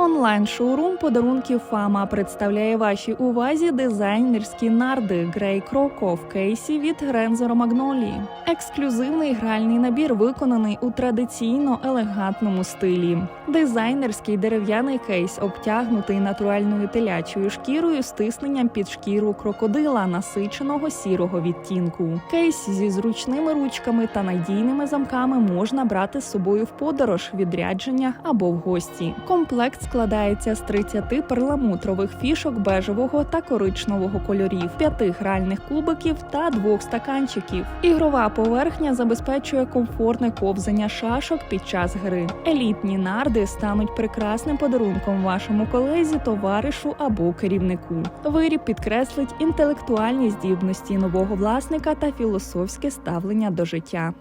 Онлайн-шоурум подарунків Фама представляє вашій увазі дизайнерські нарди Грей Кроко в кейсі від Грензоро Магнолії. Ексклюзивний гральний набір виконаний у традиційно елегантному стилі. Дизайнерський дерев'яний кейс обтягнутий натуральною телячою шкірою з тисненням під шкіру крокодила насиченого сірого відтінку. Кейс зі зручними ручками та надійними замками можна брати з собою в подорож, відрядження або в гості. Комплект складається з 30 перламутрових фішок бежевого та коричневого кольорів, п'яти гральних кубиків та двох стаканчиків. Ігрова поверхня забезпечує комфортне ковзання шашок під час гри. Елітні нарди стануть прекрасним подарунком вашому колезі, товаришу або керівнику. Виріб підкреслить інтелектуальні здібності нового власника та філософське ставлення до життя.